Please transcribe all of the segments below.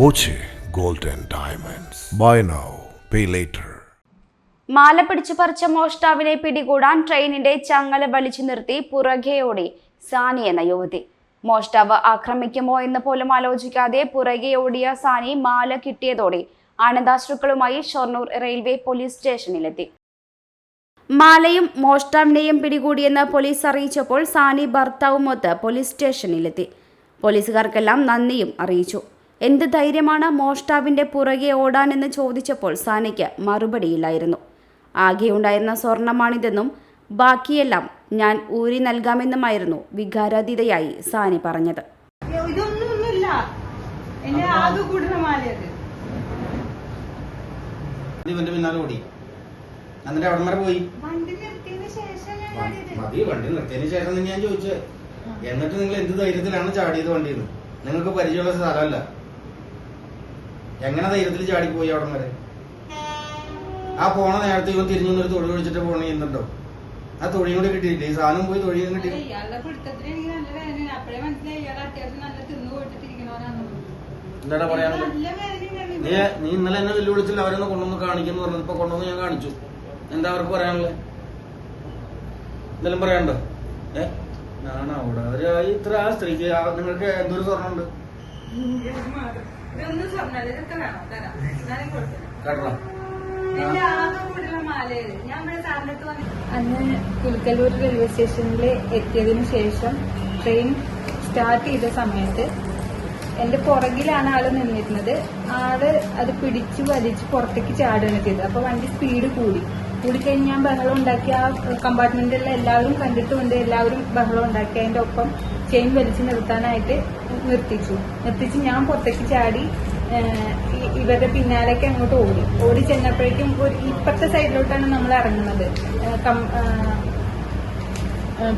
Boche gold and Diamonds. Buy now, pay later. മാല പിടിച്ചു പറിച്ച മോഷ്ടാവിനെ പിടികൂടാൻ ട്രെയിനിന്റെ ചങ്ങല വലിച്ചു നിർത്തി പുറകെയോടി സാനി എന്ന യുവതി മോഷ്ടാവ് ആക്രമിക്കുമോ എന്ന് പോലും ആലോചിക്കാതെ പുറകെ ഓടിയ സാനി മാല കിട്ടിയതോടെ ആനന്ദാശ്രുക്കളുമായി ഷൊർണൂർ റെയിൽവേ പോലീസ് സ്റ്റേഷനിലെത്തി മാലയും മോഷ്ടാവിനെയും പിടികൂടിയെന്ന് പോലീസ് അറിയിച്ചപ്പോൾ സാനി ഭർത്താവുമൊത്ത് പോലീസ് സ്റ്റേഷനിലെത്തി പോലീസുകാർക്കെല്ലാം നന്ദിയും അറിയിച്ചു എന്ത് ധൈര്യമാണ് മോഷ്ടാവിന്റെ പുറകെ ഓടാനെന്ന് ചോദിച്ചപ്പോൾ സാനയ്ക്ക് മറുപടിയില്ലായിരുന്നു. ആകെയുണ്ടായിരുന്ന സ്വർണമാണിതെന്നും ബാക്കിയെല്ലാം ഞാൻ ഊരി നൽകാമെന്നുമായിരുന്നു വികാരാതീതയായി സാനി പറഞ്ഞത്. എന്നിട്ട് നിങ്ങൾ എന്ത് ധൈര്യത്തിലാണ് ചാടിയത് വണ്ടിയിൽ നിങ്ങൾക്ക് പരിചയമുള്ള സ്ഥലമല്ല. എങ്ങനെ ധൈര്യത്തിൽ ചാടിപ്പോയി അവിടെ വരെ? ആ പോണ നേരത്തെ ഇവൻ തിരിഞ്ഞു നിന്നൊരു തൊഴിൽ വിളിച്ചിട്ട് പോണ ചെയ്യുന്നുണ്ടോ ആ തൊഴിയും കൂടി കിട്ടിയില്ലേ? ഈ സാധനം പോയി തൊഴിയും കിട്ടി. എന്താടാ നീ നീ ഇന്നലെ എന്നെ വെല്ലുവിളിച്ചില്ല അവരൊന്ന് കൊണ്ടുവന്ന് കാണിക്കുന്നു പറഞ്ഞു ഇപ്പൊ കൊണ്ടുവന്ന് ഞാൻ കാണിച്ചു. എന്താ അവർക്ക് പറയാനുള്ളത്? എന്തെങ്കിലും പറയാനുണ്ടോ? ഏ? ഞാനാ അവിടെ. അവർ ഇത്ര ആ സ്ത്രീക്ക് നിങ്ങൾക്ക് എന്തൊരു സ്വർണമുണ്ട്? ഇതൊന്നും സ്വർണല്ല ഇതൊക്കെ വേണം തരാം എന്നാലും കൊടുത്തില്ല കേട്ടോ എന്റെ ആകെ കൂടുള്ള മാലയത് ഞാൻ ഇവിടെ സാറിന്റെ അടുത്ത് വന്നു അന്ന് കുൽക്കല്ലൂർ റെയിൽവേ സ്റ്റേഷനിൽ എത്തിയതിനു ശേഷം ട്രെയിൻ സ്റ്റാർട്ട് ചെയ്ത സമയത്ത് എന്റെ പുറകിലാണ് ആൾ നിന്നിരുന്നത്. ആൾ അത് പിടിച്ചു വലിച്ച് പുറത്തേക്ക് ചാടുകയാണ് ചെയ്തത്. അപ്പൊ വണ്ടി സ്പീഡ് കൂടി. കൂടിക്കഴിഞ്ഞ് ഞാൻ ബഹളം ഉണ്ടാക്കി ആ കമ്പാർട്ട്മെന്റിലുള്ള എല്ലാവരും കണ്ടിട്ടുമുണ്ട് എല്ലാവരും ബഹളം ഉണ്ടാക്കി. അതിന്റെ ഒപ്പം ചെയിൻ വലിച്ചു നിർത്താനായിട്ട് നിർത്തിച്ചു. നിർത്തിച്ച് ഞാൻ പുറത്തേക്ക് ചാടി ഇവരുടെ പിന്നാലേക്ക് അങ്ങോട്ട് ഓടി. ഓടി ചെന്നപ്പോഴേക്കും ഒരു ഇപ്പത്തെ സൈഡിലോട്ടാണ് നമ്മൾ ഇറങ്ങുന്നത്.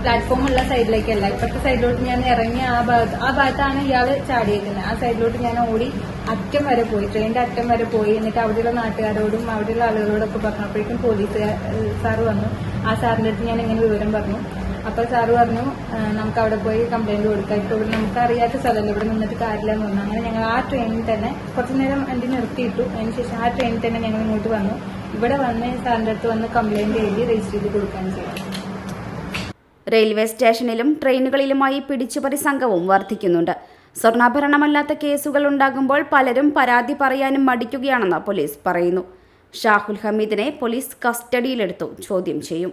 പ്ലാറ്റ്ഫോം ഉള്ള സൈഡിലേക്കല്ല. ഇപ്പത്തെ സൈഡിലോട്ട് ഞാൻ ഇറങ്ങി ആ ഭാഗത്ത് ആ ഭാഗത്താണ് ഇയാൾ ചാടിയേക്കുന്നത്. ആ സൈഡിലോട്ട് ഞാൻ ഓടി അറ്റം വരെ പോയി. ട്രെയിനിന്റെ അറ്റം വരെ പോയി. എന്നിട്ട് അവിടെയുള്ള നാട്ടുകാരോടും അവിടെയുള്ള ആളുകളോടൊക്കെ പറഞ്ഞപ്പോഴേക്കും പോലീസ് സാറ് വന്നു. ആ സാറിന്റെ അടുത്ത് ഞാൻ ഇങ്ങനെ വിവരം പറഞ്ഞു. അപ്പൊ സാറ് പറഞ്ഞു നമുക്ക് അവിടെ പോയി കംപ്ലൈന്റ് കൊടുക്കാം. ഇപ്പൊ ഇവിടെ നമുക്ക് അറിയാത്ത സ്ഥലമല്ല ഇവിടെ നിന്നിട്ട് കാര്യമില്ല എന്ന് പറഞ്ഞു. അങ്ങനെ ഞങ്ങൾ ആ ട്രെയിനിൽ തന്നെ കുറച്ചു നേരം വണ്ടി നിർത്തിയിട്ടു. അതിനുശേഷം ആ ട്രെയിനിൽ തന്നെ ഞങ്ങൾ ഇങ്ങോട്ട് വന്നു. ഇവിടെ വന്ന് സാറിന്റെ അടുത്ത് വന്ന് കംപ്ലൈന്റ് എഴുതി രജിസ്റ്റർ ചെയ്ത് കൊടുക്കാൻ ചെയ്തു റെയിൽവേ സ്റ്റേഷനിലും ട്രെയിനുകളിലുമായി പിടിച്ചുപറി സംഘവും വർദ്ധിക്കുന്നുണ്ട് സ്വർണാഭരണമല്ലാത്ത കേസുകൾ ഉണ്ടാകുമ്പോൾ പലരും പരാതി പറയാനും മടിക്കുകയാണെന്ന് പോലീസ് പറയുന്നു. ഷാഹുൽ ഹമീദിനെ പോലീസ് കസ്റ്റഡിയിലെടുത്തു. ചോദ്യം ചെയ്യും.